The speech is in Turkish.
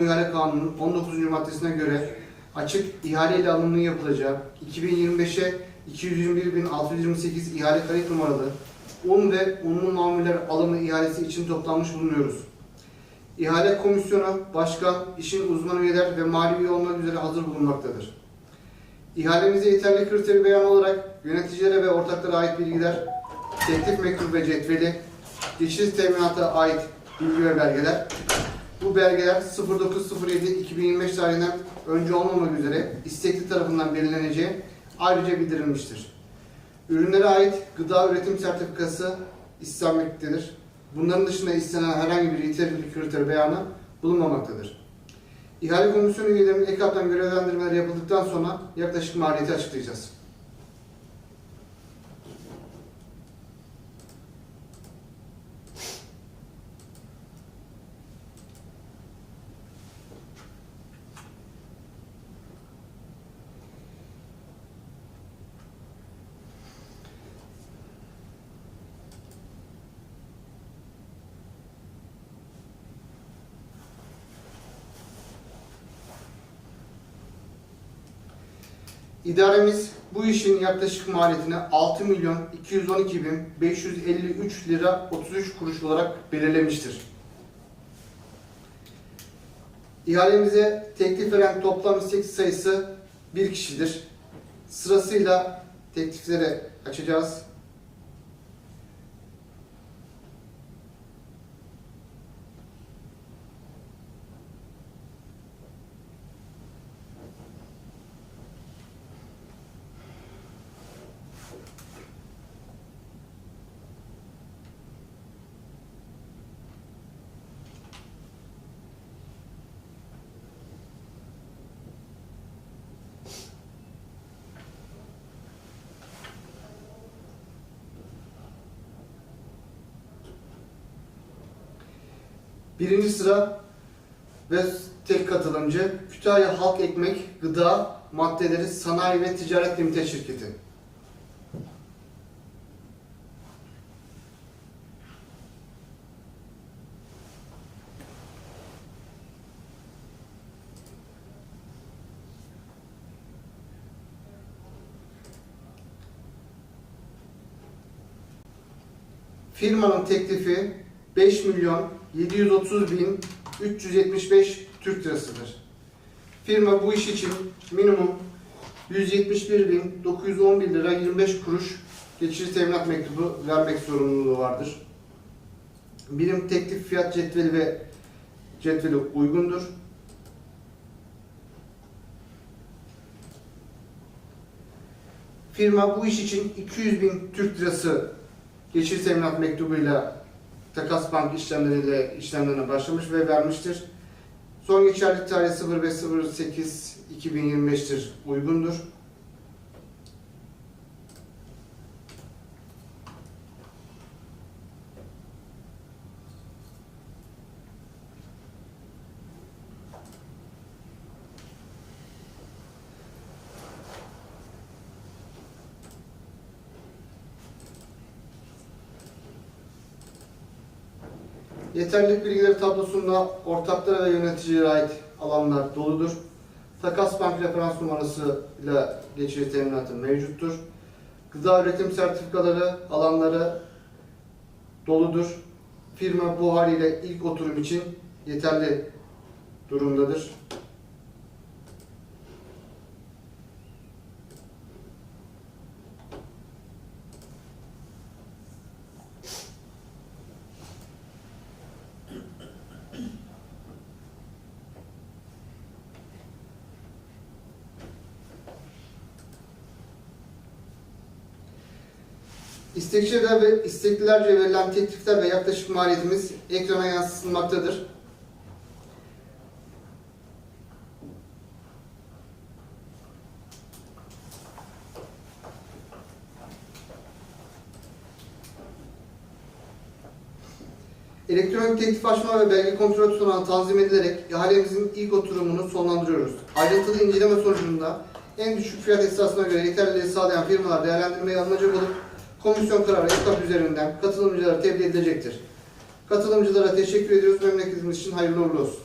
İhale Kanunu'nun 19. maddesine göre açık ihale ile alımının yapılacağı 2025'e 221.628 ihale kayıt numaralı un ve unlu mamuller alımı ihalesi için toplanmış bulunuyoruz. İhale komisyonu, başkan, işin uzman üyeler ve mali üye olmak üzere hazır bulunmaktadır. İhalemize yeterli kriteri beyan olarak yöneticilere ve ortaklara ait bilgiler, teklif mektubu ve cetveli, geçiş teminata ait bilgi ve belgeler, bu belgeler 09.07.2025 tarihinden önce olmamak üzere istekli tarafından belirleneceği ayrıca bildirilmiştir. Ürünlere ait gıda üretim sertifikası istenmektedir. Bunların dışında istenen herhangi bir yeterlilik kriteri beyanı bulunmamaktadır. İhale komisyonu üyelerinin ek görevlendirmeleri yapıldıktan sonra yaklaşık maliyeti açıklayacağız. İdaremiz bu işin yaklaşık maliyetini 6 milyon 212 bin 553 lira 33 kuruş olarak belirlemiştir. İhalemize teklif veren toplam istek sayısı bir kişidir. Sırasıyla teklifleri açacağız. Birinci sıra ve tek katılımcı Kütahya Halk Ekmek Gıda Maddeleri Sanayi ve Ticaret Limited Şirketi. Firmanın teklifi 5 milyon 730 bin 375 Türk lirasıdır. Firma bu iş için minimum 171 bin 911 lira 25 kuruş geçici teminat mektubu vermek zorunluluğu vardır. Birim teklif fiyat cetveli ve cetveli uygundur. Firma bu iş için 200 bin Türk lirası geçici teminat mektubuyla takas bank işlemleriyle işlemlerine başlamış ve vermiştir. Son geçerlilik tarihi 0508 2025'tir. Uygundur. Yeterlilik bilgileri tablosunda ortaklara ve yöneticilere ait alanlar doludur. Takas bank referans numarası ile geçici teminatı mevcuttur. Gıda üretim sertifikaları alanları doludur. Firma bu haliyle ilk oturum için yeterli durumdadır. İstekçiler ve isteklilerce verilen teklifler ve yaklaşık maliyetimiz ekrana yansıtılmaktadır. Elektronik teklif açma ve belge kontrol tutanağı tanzim edilerek ihalemizin ilk oturumunu sonlandırıyoruz. Ayrıntılı inceleme sonucunda en düşük fiyat esasına göre yeterliliği sağlayan firmalar değerlendirmeye alınacak olup komisyon kararı EKAP üzerinden katılımcılara tebliğ edilecektir. Katılımcılara teşekkür ediyoruz. Memleketimiz için hayırlı uğurlu olsun.